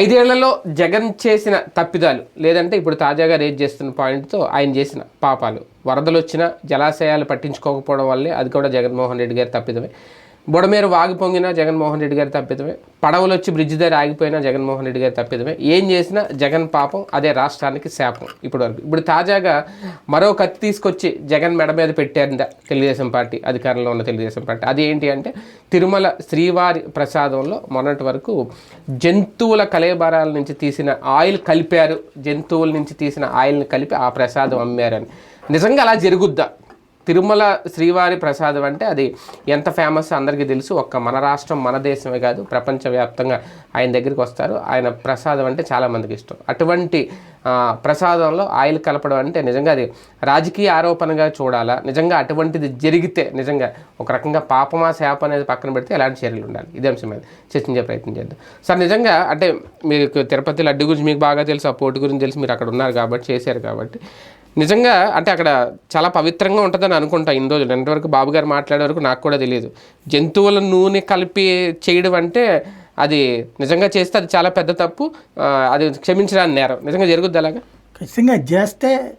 ఐదేళ్ళలో జగన్ చేసిన తప్పిదాలు లేదంటే ఇప్పుడు తాజాగా రేజ్ చేస్తున్న పాయింట్తో ఆయన చేసిన పాపాలు. వరదలు వచ్చినా జలాశయాలు పట్టించుకోకపోవడం వల్లే అది కూడా జగన్మోహన్ రెడ్డి గారి తప్పిదమే. బుడమేరు వాగి పొంగినా జగన్మోహన్ రెడ్డి గారి తప్పిదమే. పడవలు వచ్చి బ్రిడ్జ్ దగ్గర ఆగిపోయినా జగన్మోహన్ రెడ్డి గారి తప్పిదమే. ఏం చేసినా జగన్ పాపం అదే రాష్ట్రానికి శాపం ఇప్పుడు వరకు ఇప్పుడు తాజాగా మరో కత్తి తీసుకొచ్చి జగన్ మెడ మీద పెట్టారంట తెలుగుదేశం పార్టీ అధికారంలో ఉన్న తెలుగుదేశం పార్టీ. అది ఏంటి అంటే తిరుమల శ్రీవారి ప్రసాదంలో మొన్నటి వరకు జంతువుల కలేబరాల నుంచి తీసిన ఆయిల్ కలిపారు. జంతువుల నుంచి తీసిన ఆయిల్ని కలిపి ఆ ప్రసాదం అమ్మారని. నిజంగా అలా జరుగుద్దా? తిరుమల శ్రీవారి ప్రసాదం అంటే అది ఎంత ఫేమస్ అందరికీ తెలుసు. ఒక్క మన రాష్ట్రం మన దేశమే కాదు ప్రపంచవ్యాప్తంగా ఆయన దగ్గరికి వస్తారు. ఆయన ప్రసాదం అంటే చాలామందికి ఇష్టం. అటువంటి ప్రసాదంలో ఆయిల్ కలపడం అంటే నిజంగా అది రాజకీయ ఆరోపణగా చూడాలా నిజంగా అటువంటిది జరిగితే నిజంగా ఒక రకంగా పాపమా శాప అనేది పక్కన పెడితే ఎలాంటి చర్యలు ఉండాలి? ఇదే అంశం మీద చర్చించే ప్రయత్నం చేద్దాం. సార్ నిజంగా అంటే మీకు తిరుపతి లడ్డు గురించి మీకు బాగా తెలుసు ఆ పోటీ గురించి తెలిసి మీరు అక్కడ ఉన్నారు కాబట్టి చేశారు కాబట్టి. నిజంగా అంటే అక్కడ చాలా పవిత్రంగా ఉంటుందని అనుకుంటా ఇన్ని రోజులు. ఇంతవరకు బాబు గారు మాట్లాడే వరకు నాకు కూడా తెలియదు జంతువుల నూనె కలిపి చేయడం అంటే అది నిజంగా చేస్తే అది చాలా పెద్ద తప్పు. అది క్షమించడానికి నేరం. నిజంగా జరుగుద్ది అలాగా? ఖచ్చితంగా చేస్తే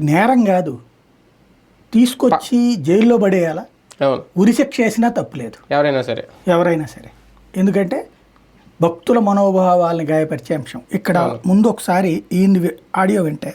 నేరం కాదు. తీసుకొచ్చి జైల్లో పడేయాలా? ఉరిశిక్ష వేసినా తప్పులేదు. ఎవరైనా సరే. ఎవరైనా సరే. ఎందుకంటే భక్తుల మనోభావాలను గాయపరిచే అంశం. ఇక్కడ ముందు ఒకసారి ఈ ఆడియో వింటే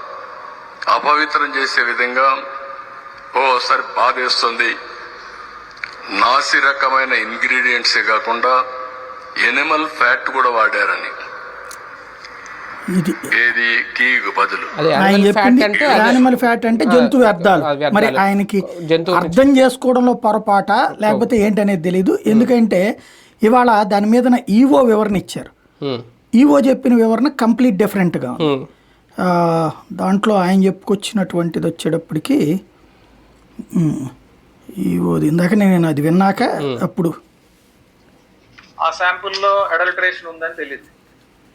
అపవిత్రం చేసే విధంగా ఓసారి బాధేస్తుంది. నాసి రకమైన ఇంగ్రీడియంట్సే కాకుండా ఎనిమల్ ఫ్యాట్ కూడా వాడారని. ఇది ఏది? గీకు బదులు. ఆయన చెప్పింది యానిమల్ ఫ్యాట్ అంటే జంతు వ్యర్థాలు. మరి ఆయనకి జంతువు అర్థం చేసుకోవడంలో పొరపాట? లేకపోతే ఏంటనేది తెలియదు ఎందుకంటే ఇవాళ దాని మీద ఈవో వివరణ ఇచ్చారు. ఈవో చెప్పిన వివరణ కంప్లీట్ డిఫరెంట్గా ఉంది. దాంట్లో ఆయన చెప్పుకొచ్చినటువంటిది వచ్చేటప్పటికి ఇందాక నేను అది విన్నాక అప్పుడు. ఆ శాంపుల్లో అడల్టరేషన్ ఉందని తెలియదు.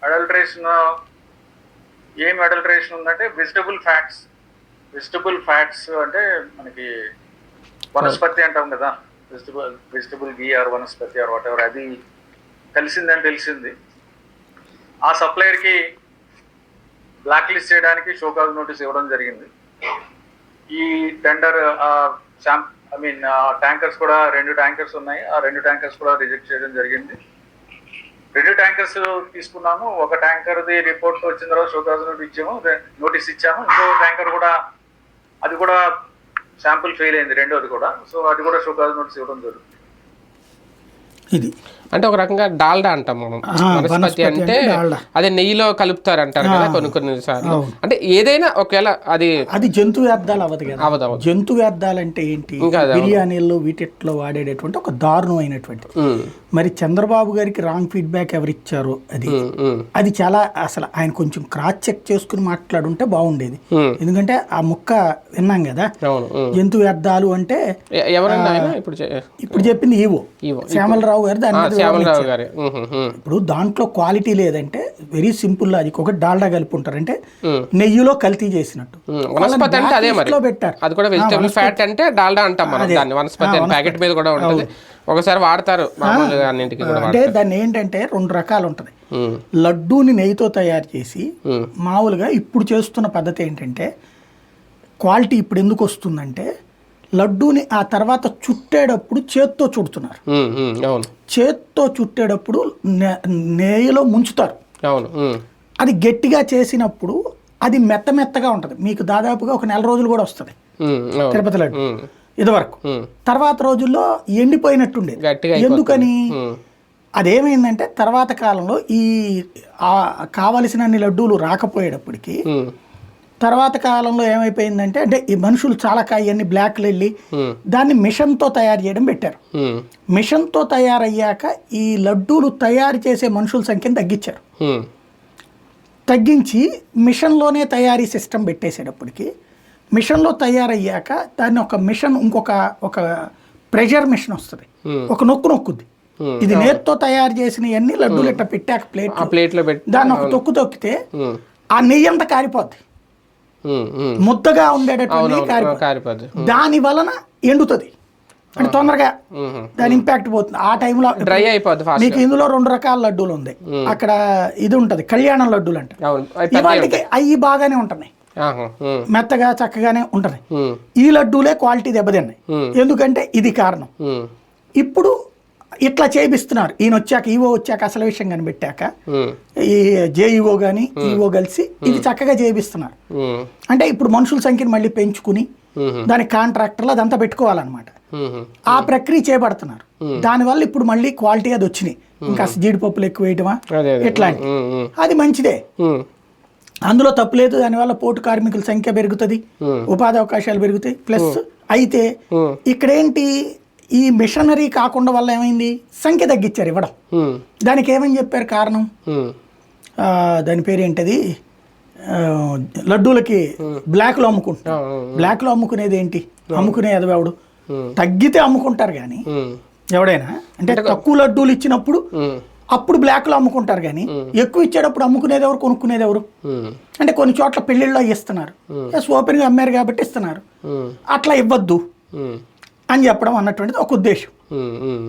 అడల్టరేషన్ ఏం అడల్టరేషన్ ఉందంటే వెజిటబుల్ ఫ్యాట్స్ వెజిటబుల్ ఫ్యాట్స్ అంటే మనకి వనస్పతి అంటాం కదా. Vegetable vegetable ghee or వనస్పతి or whatever అది కలిసిందని తెలిసింది. ఆ సప్లయర్కి బ్లాక్ లిస్ట్ చేయడానికి షోకాజ్ నోటీస్ ఇవ్వడం జరిగింది. ఈ టెండర్ ఐ మీన్ ట్యాంకర్స్ కూడా రెండు ట్యాంకర్స్ ఉన్నాయి. ఆ రెండు ట్యాంకర్స్ కూడా రిజెక్ట్ చేయడం జరిగింది. రెండు ట్యాంకర్స్ తీసుకున్నాము. ఒక ట్యాంకర్ది రిపోర్ట్ వచ్చిన తర్వాత షోకాజ్ నోటీస్ ఇచ్చాము. నోటీస్ ఇచ్చాము. ఇంకో ట్యాంకర్ కూడా అది కూడా శాంపుల్ ఫెయిల్ అయింది రెండోది కూడా. సో అది కూడా షోకాజ్ నోటీస్ ఇవ్వడం జరుగుతుంది. ఇది అంటే ఒక రకంగా డాల్డా అంటాం మనం. వనస్పతి అంటే. అదే నెయ్యిలో కలుపుతారు అంటారు కదా కొన్ని కొన్ని సార్లు. అంటే ఏదైనా ఒకవేళ అది అది జంతు వ్యర్థాలు అవ్వదు కదా. అవదు జంతు వ్యర్థాలు అంటే ఏంటి అది. బిర్యానీల్లో వీటిట్లో వాడేటటువంటి ఒక దారుణమైనటువంటి. మరి చంద్రబాబు గారికి రాంగ్ ఫీడ్బ్యాక్ ఎవరిచ్చారో అది. ఉమ్, ఉమ్, అది చాలా అసలు ఆయన కొంచెం క్రాస్ చెక్ చేసుకుని మాట్లాడుంటే బాగుండేది. ఎందుకంటే ఆ ముక్క విన్నాం కదా. జంతు వ్యర్థాలు అంటే ఎవరన్నా ఇప్పుడు చెప్పింది ఈవో. శ్యామలరావు గారు దాని మీద శ్యామలరావు. గారి. ఇప్పుడు దాంట్లో క్వాలిటీ లేదంటే వెరీ సింపుల్ లాజిక్ ఒకటి డాల్డా కలిపి ఉంటారు అంటే. నెయ్యిలో కల్తీ చేసినట్టు. వనస్పతి అంటే అదే మరి. పెట్టారు. అది కూడా వెజిటబుల్ ఫ్యాట్ అంటే డాల్డా అంటాం మనం దాన్ని. వనస్పతి ప్యాకెట్ మీద కూడా ఉంటుంది. ఒకసారి వాడతారు అన్నింటికి అంటే దాన్ని ఏంటంటే రెండు రకాలు ఉంటుంది లడ్డూని నెయ్యితో తయారు చేసి మామూలుగా ఇప్పుడు చేస్తున్న పద్ధతి ఏంటంటే క్వాలిటీ ఇప్పుడు ఎందుకు వస్తుందంటే లడ్డూని ఆ తర్వాత చుట్టేటప్పుడు చేత్తో చుడుతున్నారు. చేత్తో చుట్టేటప్పుడు నె- నెయ్యిలో ముంచుతారు. అవును అది గట్టిగా చేసినప్పుడు అది మెత్త మెత్తగా ఉంటుంది. మీకు దాదాపుగా ఒక నెల రోజులు కూడా వస్తుంది. తిరుపతి లడ్డు. ఇదివరకు. తర్వాత రోజుల్లో ఎండిపోయినట్టుండేది. ఎందుకని? అదేమైందంటే తర్వాత కాలంలో ఈ ఆ కావలసినన్ని లడ్డూలు రాకపోయేటప్పటికి తర్వాత కాలంలో ఏమైపోయిందంటే అంటే ఈ మనుషులు చాలా కాయన్ని బ్లాక్లు వెళ్ళి ఉమ్, దాన్ని మిషన్తో తయారు చేయడం పెట్టారు. ఉమ్, మిషన్తో తయారయ్యాక ఈ లడ్డూలు తయారు చేసే మనుషుల సంఖ్యను తగ్గించారు. ఉమ్, తగ్గించి మిషన్లోనే తయారీ సిస్టమ్ పెట్టేసేటప్పటికి మిషన్లో తయారయ్యాక దాన్ని ఒక మిషన్ ఇంకొక ఒక ప్రెషర్ మిషన్ వస్తుంది. ఒక నొక్కు నొక్కుద్ది. ఇది నేతితో తయారు చేసిన అన్ని లడ్డూలు ఇట్లా పెట్టాక ప్లేట్ ఆ ప్లేట్లో పెట్టి దాన్ని ఒక తొక్కు తొక్కితే ఆ నెయ్యి అంతా కారిపోద్ది. ముద్దగా ఉండేటటువంటి కారిపోద్ది దాని వలన ఎండుతుంది. అంటే తొందరగా. దాని ఇంపాక్ట్ పోతుంది. ఆ టైంలో డ్రై అయిపోద్ది ఫాస్ట్ మీకు ఇందులో రెండు రకాల లడ్డూలు ఉంది అక్కడ ఇది ఉంటది కళ్యాణం లడ్డూలు అంట ఇవాటికి అవి బాగానే ఉంటున్నాయి. మెత్తగా చక్కగానే ఉంటున్నాయి. ఉమ్, ఈ లడ్డూలే క్వాలిటీ దెబ్బతిన్నాయి. ఎందుకంటే ఇది కారణం. ఇప్పుడు ఇట్లా చేపిస్తున్నారు. ఈయన వచ్చాక ఈవో వచ్చాక అసలు విషయం కనిపెట్టాక ఈ జేఈఓ కానీ ఈవో కలిసి ఇది చక్కగా చేపిస్తున్నారు. ఉమ్, అంటే ఇప్పుడు మనుషుల సంఖ్యను మళ్ళీ పెంచుకుని దాని కాంట్రాక్టర్లు అదంతా పెట్టుకోవాలన్నమాట. ఆ ప్రక్రియ చేపడుతున్నారు. దానివల్ల ఇప్పుడు మళ్ళీ క్వాలిటీ అది వచ్చినాయి. ఇంకా జీడిపప్పులు ఎక్కువ వేయటమా ఇట్లాంటి. అది మంచిదే. అందులో తప్పులేదు దానివల్ల పోటు కార్మికుల సంఖ్య పెరుగుతుంది. ఉపాధి అవకాశాలు పెరుగుతాయి. ప్లస్ అయితే. ఇక్కడేంటి ఈ మిషనరీ కాకుండా వల్ల ఏమైంది? సంఖ్య తగ్గించారు ఇవ్వడం. దానికి ఏమని చెప్పారు కారణం? దాని పేరు ఏంటది? లడ్డూలకి బ్లాక్లో అమ్ముకుంటున్నారు. బ్లాక్లో అమ్ముకునేది ఏంటి? అమ్ముకునేది ఎవడు. తగ్గితే అమ్ముకుంటారు కానీ ఎవడైనా? అంటే తక్కువ లడ్డూలు ఇచ్చినప్పుడు అప్పుడు బ్లాక్లో అమ్ముకుంటారు కానీ ఎక్కువ ఇచ్చేటప్పుడు అమ్ముకునేది ఎవరు? కొనుక్కునేది ఎవరు? అంటే కొన్ని చోట్ల పెళ్ళిళ్ళలో ఇస్తున్నారు. ఓపెన్గా అమ్మారు కాబట్టి ఇస్తున్నారు. అట్లా ఇవ్వద్దు. అని చెప్పడం అన్నటువంటిది ఒక ఉద్దేశం.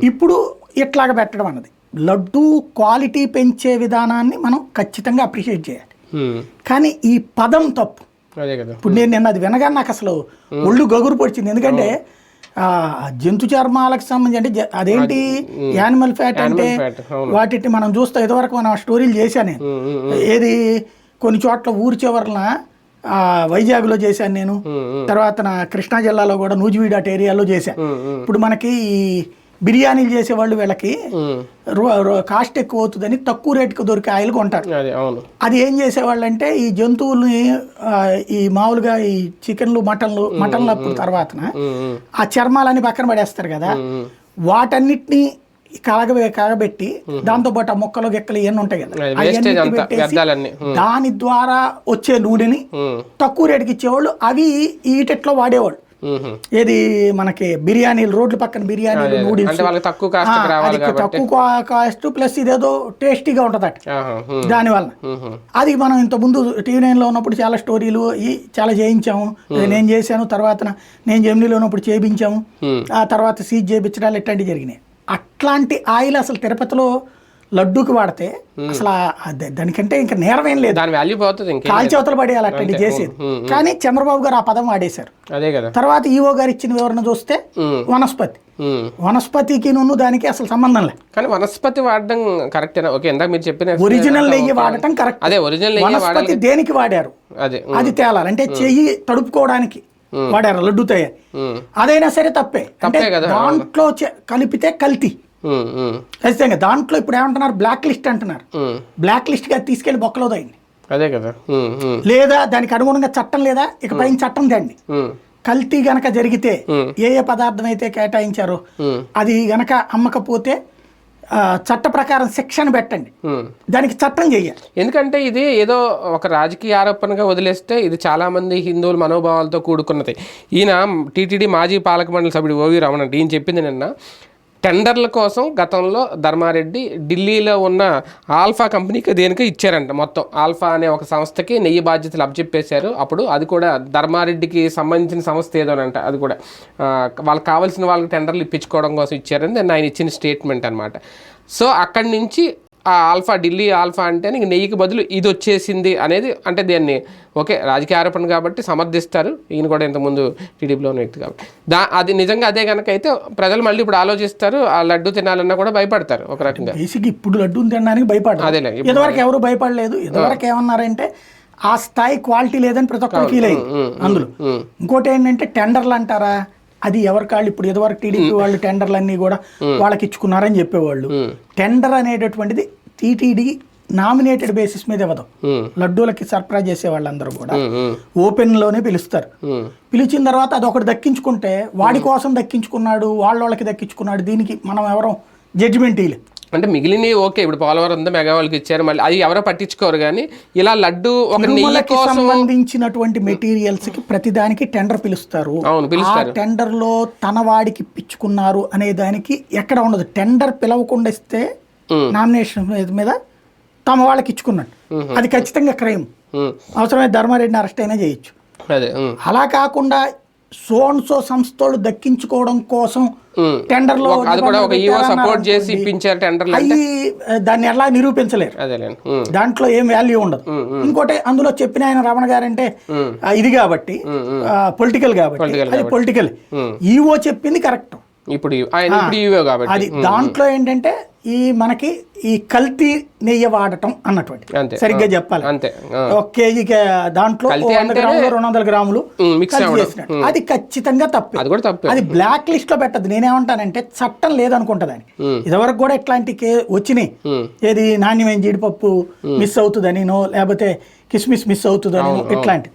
ఇప్పుడు ఇట్లాగ పెట్టడం అన్నది. లడ్డు క్వాలిటీ పెంచే విధానాన్ని మనం ఖచ్చితంగా అప్రిషియేట్ చేయాలి. కానీ ఈ పదం తప్పు. ఇప్పుడు నేను నిన్న అది వినగానే నాకు అసలు ఒళ్ళు గగురు పొడిచింది. ఎందుకంటే జంతు చర్మాలకు సంబంధించి అంటే అదేంటి? యానిమల్ ఫ్యాట్ అంటే. వాటిని మనం చూస్తే ఇదివరకు మనం స్టోరీలు చేశాను. ఏది? కొన్ని చోట్ల ఊరి చివరన వైజాగ్లో చేశాను నేను. తర్వాత నా కృష్ణా జిల్లాలో కూడా నూజివీడు అటు ఏరియాలో చేశాను ఇప్పుడు మనకి ఈ బిర్యానీలు చేసేవాళ్ళు వీళ్ళకి కాస్ట్ ఎక్కువ అవుతుందని తక్కువ రేటుకి దొరికే ఆయిల్ కొంటారు. అదే ఏం చేసేవాళ్ళు అంటే ఈ జంతువుల్ని ఈ మామూలుగా ఈ చికెన్లు మటన్లు మటన్లు అప్పుడు ఉమ్, ఆ చర్మాలని పక్కన పడేస్తారు కదా. వాటన్నిటిని కాగబె కాగబెట్టి దాంతో పాటు ఆ మొక్కలు గెక్కలు ఇవన్నీ ఉంటాయి కదా. అవన్నీ పెట్టేసి. దాని ద్వారా వచ్చే నూనెని తక్కువ రేటుకి ఇచ్చేవాళ్ళు అవి ఈటెట్లో వాడేవాళ్ళు. ఏది మనకి బిర్యానీలు రోడ్ల పక్కన బిర్యానీలు. నూడిల్స్ తక్కువ కాస్ట్ తక్కువ ప్లస్ ఇదేదో టేస్టీగా ఉంటుందట. ఉమ్, ఉమ్, అది మనం ఇంత ముందు టీవీ నైన్లో ఉన్నప్పుడు చాలా స్టోరీలు ఈ చాలా చేయించాము. నేను చేశాను తర్వాత నేను జెమినీలో ఉన్నప్పుడు చేయించాము. ఆ తర్వాత సీజ్ చేయించడాలు ఇట్లాంటివి జరిగినాయి. అట్లాంటి ఆయిల్ అసలు తిరుపతిలో లడ్డూకి వాడితే అసలు దానికంటే ఇంకా నేరమేం లేదు. దాని వాల్యూ పోతుంది. కాల్చేవతలు పడేయాలి అట్లాంటి చేసేది. కానీ చంద్రబాబు గారు ఆ పదం వాడేశారు. అదే కదా. తర్వాత ఈఓ గారు ఇచ్చిన వివరణ చూస్తే వనస్పతి. వనస్పతికి నువ్వు దానికి అసలు సంబంధం లేదు కానీ వనస్పతి వాడడం కరెక్టేనా ఓకే ఇందాక మీరు చెప్పిన ఒరిజినల్ నెయ్యి వాడటం కరెక్ట్ అదే ఒరిజినల్ వనస్పతి దేనికి వాడారు? అదే అది తేలాలి. అంటే చెయ్యి తడుపుకోవడానికి. వాడారు లడ్డు తయారు ఉమ్, అదైనా సరే తప్పే. అంటే. దాంట్లో కలిపితే కల్తీ. ఉమ్, ఖచ్చితంగా దాంట్లో ఇప్పుడు ఏమంటున్నారు? బ్లాక్ లిస్ట్ అంటున్నారు. బ్లాక్ లిస్ట్గా తీసుకెళ్ళి బొక్కలో దాయండి. అదే కదా. లేదా దానికి అనుగుణంగా చట్టం లేదా? ఇక పైన చట్టం ఉమ్, కల్తీ గనక జరిగితే Hmm. ఏ ఏ పదార్థం అయితే కేటాయించారో అది గనక అమ్మకపోతే చట్ట ప్రకారం శిక్షణ పెట్టండి. దానికి చట్టం చెయ్యాలి. ఎందుకంటే ఇది ఏదో ఒక రాజకీయ ఆరోపణగా వదిలేస్తే ఇది చాలా మంది హిందువుల మనోభావాలతో కూడుకున్నది. ఈయన టీటీడీ మాజీ పాలక మండలి సభ్యుడు ఓవి రమణ అంటే ఈయన చెప్పింది నిన్న టెండర్ల కోసం గతంలో ధర్మారెడ్డి ఢిల్లీలో ఉన్న ఆల్ఫా కంపెనీకి దేనికి ఇచ్చారంట మొత్తం. ఆల్ఫా అనే ఒక సంస్థకి నెయ్యి బాధ్యతలు అప్పచెప్పేశారు. అప్పుడు అది కూడా ధర్మారెడ్డికి సంబంధించిన సంస్థ ఏదోనంట. అది కూడా వాళ్ళకి కావాల్సిన వాళ్ళకి టెండర్లు ఇప్పించుకోవడం కోసం ఇచ్చారని దాన్ని ఆయన ఇచ్చిన స్టేట్మెంట్ అనమాట సో అక్కడి నుంచి ఆ ఆల్ఫా ఢిల్లీ ఆల్ఫా అంటే ఇంక నెయ్యికి బదులు ఇది వచ్చేసింది అనేది అంటే దాన్ని ఓకే రాజకీయ ఆరోపణ కాబట్టి సమర్థిస్తారు. ఈయన కూడా ఇంతకుముందు టీడీపీలో ఉన్న వ్యక్తి కాబట్టి. దా అది నిజంగా అదే కనుక అయితే ప్రజలు మళ్ళీ ఇప్పుడు ఆలోచిస్తారు ఆ లడ్డు తినాలన్నా కూడా భయపడతారు ఒక రకంగా. బేసిక్ ఇప్పుడు లడ్డు తినడానికి భయపడరు. అదేలే, ఇప్పుడు ఇదివరకు ఎవరు భయపడలేదు. ఇదివరకు ఏమన్నారంటే ఆ స్థాయి క్వాలిటీ లేదని ప్రతి ఒక్కరు ఫీల్ అయ్యింది అందులో. ఇంకోటి ఏంటంటే టెండర్లు అంటారా? అది ఎవరి కాళ్ళు? ఇప్పుడు ఇదివరకు టీడీపీ వాళ్ళు టెండర్లు అన్నీ కూడా వాళ్ళకి ఇచ్చుకున్నారని చెప్పేవాళ్ళు. టెండర్ అనేటటువంటిది టీటీడీ నామినేటెడ్ బేసిస్ మీద ఇవ్వదు. లడ్డూలకి సరఫరా చేసే వాళ్ళందరూ కూడా. ఉమ్, ఓపెన్లోనే పిలుస్తారు. పిలిచిన తర్వాత అది ఒకటి దక్కించుకుంటే వాడి కోసం దక్కించుకున్నాడు వాళ్ళ వాళ్ళకి దక్కించుకున్నాడు దీనికి మనం ఎవరం జడ్జిమెంట్ ఇయ్యలే. అంటే మిగిలినవి ఓకే ఇప్పుడు పోలవరం అంతా మెగా వాళ్ళకి ఇచ్చారు మళ్ళీ అది ఎవరో పట్టించుకోరు కానీ ఇలా లడ్డు ఒక నెయ్యి కోసం సంబంధించినటువంటి మెటీరియల్స్కి ప్రతిదానికి టెండర్ పిలుస్తారు. అవును, పిలుస్తారు. టెండర్లో తన వాడికి ఇప్పించుకున్నారు అనే దానికి ఎక్కడ ఉండదు. టెండర్ పిలవకుండా ఇస్తే నామినేషన్ మీద తమ వాళ్ళకి ఇచ్చుకున్నట్టు. అది ఖచ్చితంగా క్రైమ్ ఉమ్, అవసరమైతే ధర్మారెడ్డిని అరెస్ట్ అయినా చేయొచ్చు. అలా కాకుండా సోన్ సో సంస్థలు దక్కించుకోవడం కోసం ఉమ్. టెండర్లో ఒక- అది కూడా ఒక ఈవో సపోర్ట్ చేసి ఇప్పించారు టెండర్లు అంటే? అవి దాన్ని ఎలా నిరూపించలేరు? దాంట్లో ఏం వాల్యూ ఉండదు. ఇంకోటి అందులో చెప్పిన ఆయన రమణ గారంటే ఇది కాబట్టి పొలిటికల్ కాబట్టి అది పొలిటికల్ ఈవో చెప్పింది కరెక్ట్ ఇప్పుడు ఆయన ఇప్పుడు ఈవో కాబట్టి. అది దాంట్లో ఏంటంటే ఈ మనకి ఈ కల్తీ నెయ్యి వాడటం అన్నటువంటి. సరిగ్గా చెప్పాలి. అంతే. ఒక కేజీకి దాంట్లో రెండు వందల గ్రాములు. అది ఖచ్చితంగా తప్పే. అది కూడా తప్పే. అది బ్లాక్ లిస్ట్లో పెట్టదు నేనేమంటానంటే చట్టం లేదనుకుంటదని ఇదివరకు కూడా ఇట్లాంటి కే వచ్చినాయి. ఏది నాణ్యమైన జీడిపప్పు మిస్ అవుతుందనినో లేకపోతే కిస్మిస్ మిస్ అవుతుందనో ఇట్లాంటి.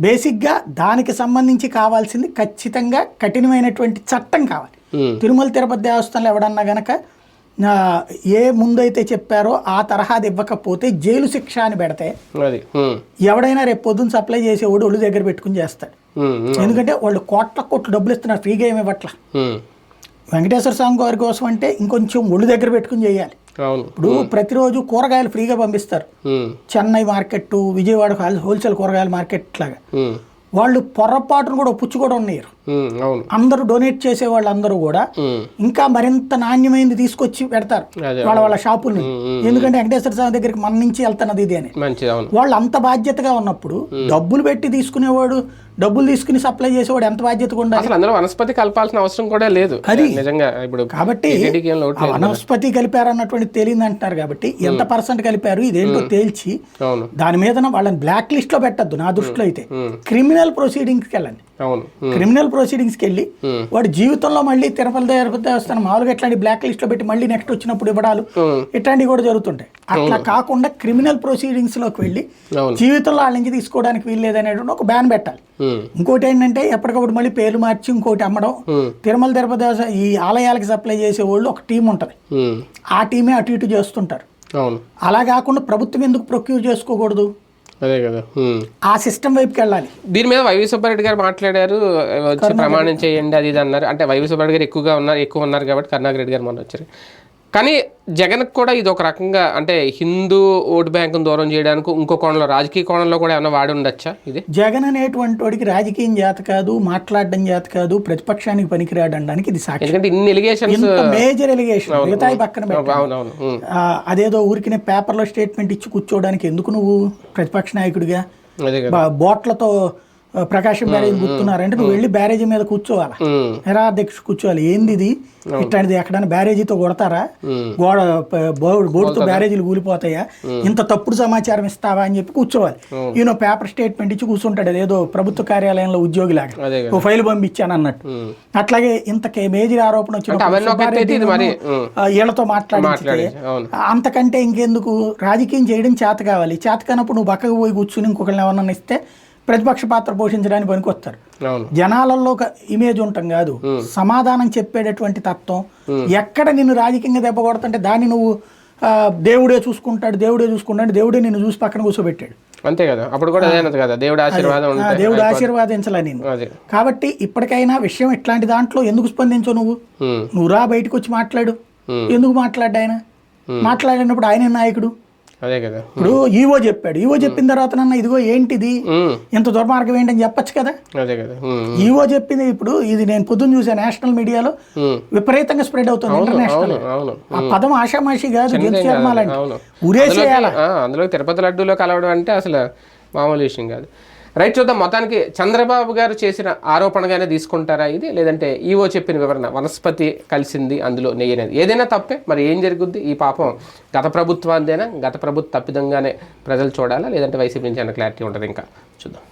బేసిక్గా దానికి సంబంధించి కావాల్సింది ఖచ్చితంగా కఠినమైనటువంటి చట్టం కావాలి. తిరుమల తిరుపతి దేవస్థానంలో ఎవడన్నా గనక ఏ ముందైతే చెప్పారో ఆ తరహాది ఇవ్వకపోతే జైలు శిక్ష అని పెడితే ఉమ్, ఎవడైనా రేపు పొద్దున్న సప్లై చేసేవాడు ఒళ్ళు దగ్గర పెట్టుకుని చేస్తాడు. ఉమ్, ఎందుకంటే వాళ్ళు కోట్ల కోట్లు డబ్బులు ఇస్తున్నారు ఫ్రీగా ఏమి ఇవ్వట్ల. వెంకటేశ్వర స్వామి గారి కోసం అంటే ఇంకొంచెం ఒళ్ళు దగ్గర పెట్టుకుని చేయాలి. ఇప్పుడు ప్రతిరోజు కూరగాయలు ఫ్రీగా పంపిస్తారు. Chennai market Vijayawada whole- wholesale కూరగాయల మార్కెట్ లాగా. వాళ్ళు పొరపాటును కూడా పుచ్చు కూడా ఉన్నారు అందరూ డొనేట్ చేసే వాళ్ళందరూ కూడా ఇంకా మరింత నాణ్యమైనది తీసుకొచ్చి పెడతారు. వాళ్ళ వాళ్ళ షాపుల్ని. ఎందుకంటే వెంకటేశ్వర స్వామి దగ్గరికి మన నుంచి వెళ్తున్నది ఇది అని. వాళ్ళు అంత బాధ్యతగా ఉన్నప్పుడు డబ్బులు పెట్టి తీసుకునేవాడు డబ్బులు తీసుకుని సప్లై చేసేవాడు ఎంత బాధ్యతగా ఉండాలి? అసలు అందులో వనస్పతి కలపాల్సిన అవసరం కూడా లేదు. అది. నిజంగా ఇప్పుడు కాబట్టి. వనస్పతి కలిపారు అన్నటువంటి తెలియదు అంటున్నారు కాబట్టి ఎంత పర్సెంట్ కలిపారు ఇదేంటో తేల్చి దాని మీద వాళ్ళని బ్లాక్ లిస్ట్లో పెట్టద్దు నా దృష్టిలో అయితే. క్రిమినల్ ప్రొసీడింగ్స్కి వెళ్ళండి. క్రిమినల్ ప్రొసీడింగ్స్కి వెళ్ళి. వాడు జీవితంలో మళ్ళీ తిరుపతి దేవస్థానం మామూలుగా ఇట్లాంటి బ్లాక్ లిస్ట్లో పెట్టి మళ్ళీ నెక్స్ట్ వచ్చినప్పుడు ఇవ్వడాలు. ఇట్లాంటివి కూడా జరుగుతుంటాయి. అట్లా కాకుండా క్రిమినల్ ప్రొసీడింగ్స్లోకి వెళ్ళి జీవితంలో వాళ్ళ నుంచి తీసుకోవడానికి వీల్లేదనేటువంటి ఒక బ్యాన్ పెట్టాలి. ఇంకోటి ఏంటంటే ఎప్పటికప్పుడు మళ్ళీ పేర్లు మార్చి ఇంకోటి అమ్మడం. తిరుమల తిరుపతి ఈ ఆలయాలకు సప్లై చేసే వాళ్ళు ఒక టీం ఉంటుంది. ఆ టీమే అటు ఇటు చేస్తుంటారు. అలా కాకుండా ప్రభుత్వం ఎందుకు ప్రొక్యూర్ చేసుకోకూడదు? అదే కదా. ఆ సిస్టమ్ వైపుకి వెళ్ళాలి. దీని మీద వైవి సుబ్బారెడ్డి గారు మాట్లాడారు వచ్చి ప్రమాణం చేయండి అది ఇది అన్నారు. అంటే వైవి సుబ్బారెడ్డి గారు ఎక్కువగా ఉన్నారు ఎక్కువ ఉన్నారు కాబట్టి కరుణాకర్ రెడ్డి గారు మొన్న వచ్చారు. కానీ జగన్కి కూడా ఇది ఒక రకంగా అంటే హిందూ ఓటు బ్యాంకును దూరం చేయడానికి ఇంకో కోణంలో రాజకీయ కోణంలో కూడా ఏమైనా వాడి ఉండొచ్చా ఇది? జగన్ అనేటువంటి వాడికి రాజకీయం చేత కాదు మాట్లాడడం చేత కాదు ప్రతిపక్షానికి పనికిరాడు అనడానికి ఇది సాక్షి ఎందుకంటే ఇన్ని ఎలిగేషన్స్ ఇంత మేజర్ ఎలిగేషన్ మిగతాయి పక్కన పెట్టు. అవునవును అదేదో ఊరికినే పేపర్లో స్టేట్మెంట్ ఇచ్చి కూర్చోవడానికి ఎందుకు నువ్వు ప్రతిపక్ష నాయకుడిగా? బోట్లతో ప్రకాశం బ్యారేజ్ గుర్తున్నారంటే నువ్వు వెళ్ళి బ్యారేజీ మీద కూర్చోవాలా? అధ్యక్ష కూర్చోవాలి. ఏంది ఇది? ఇట్లాంటిది ఎక్కడైనా బ్యారేజీతో కొడతారా? గోడ బోర్డుతో బ్యారేజీలు కూలిపోతాయా? ఇంత తప్పుడు సమాచారం ఇస్తావా అని చెప్పి కూర్చోవాలి. ఈయన పేపర్ స్టేట్మెంట్ ఇచ్చి కూర్చుంటాడు. అదేదో ప్రభుత్వ కార్యాలయంలో ఉద్యోగిలాగా. ఓ ఫైల్ పంపించాను అన్నట్టు. అట్లాగే ఇంత మేజర్ ఆరోపణ ఉమ్. వీళ్ళతో మాట్లాడితే అంతకంటే ఇంకెందుకు? రాజకీయం చేయడం చేత కావాలి. చేత కానప్పుడు నువ్వు పక్కకు పోయి కూర్చుని ఇంకొకరిని ఎవరన్నా ఇస్తే ప్రతిపక్ష పాత్ర పోషించడానికి పనికొస్తారు. జనాలలో ఒక ఇమేజ్ ఉంటాం కాదు. సమాధానం చెప్పేటటువంటి తత్వం. ఎక్కడ నిన్ను రాజకీయంగా దెబ్బ కొడుతుంటే దాన్ని నువ్వు దేవుడే చూసుకుంటాడు దేవుడే చూసుకుంటాడు దేవుడే నిన్ను చూసి పక్కన కూర్చోబెట్టాడు. అంతే కదా. అప్పుడు కూడా కదా. దేవుడి ఆశీర్వాదం దేవుడు ఆశీర్వాదించలే నేను కాబట్టి ఇప్పటికైనా విషయం ఇట్లాంటి దాంట్లో ఎందుకు స్పందించవు నువ్వు? నువ్వు రా బయటకు వచ్చి మాట్లాడు. ఎందుకు మాట్లాడ్డా ఆయన మాట్లాడినప్పుడు ఆయన నాయకుడు. అదే కదా. ఇప్పుడు ఈవో చెప్పాడు. ఈవో చెప్పిన తర్వాత నన్న ఇదిగో ఏంటిది? ఇంత దుర్మార్గం ఏంటని చెప్పొచ్చు కదా? అదే కదా. ఈవో చెప్పింది ఇప్పుడు ఇది నేను పొద్దున్న చూసా నేషనల్ మీడియాలో విపరీతంగా స్ప్రెడ్ అవుతుంది ఇంటర్నేషనల్. ఆ పదం ఆషామాషి కాదు జంతు ఉరేసేయాల అందులో తిరుపతి లడ్డూలో కలవడం అంటే అసలు మామూలు విషయం కాదు. రైట్ చూద్దాం మొత్తానికి చంద్రబాబు గారు చేసిన ఆరోపణగానే తీసుకుంటారా ఇది? లేదంటే ఈవో చెప్పిన వివరణ వనస్పతి కలిసింది అందులో నెయ్యనేది. ఏదైనా తప్పే మరి ఏం జరుగుద్ది? ఈ పాపం గత ప్రభుత్వాందేనా గత ప్రభుత్వ తప్పిదంగానే ప్రజలు చూడాలా? లేదంటే వైసీపీ నుంచి అన్న క్లారిటీ ఉంటుంది ఇంకా? చూద్దాం.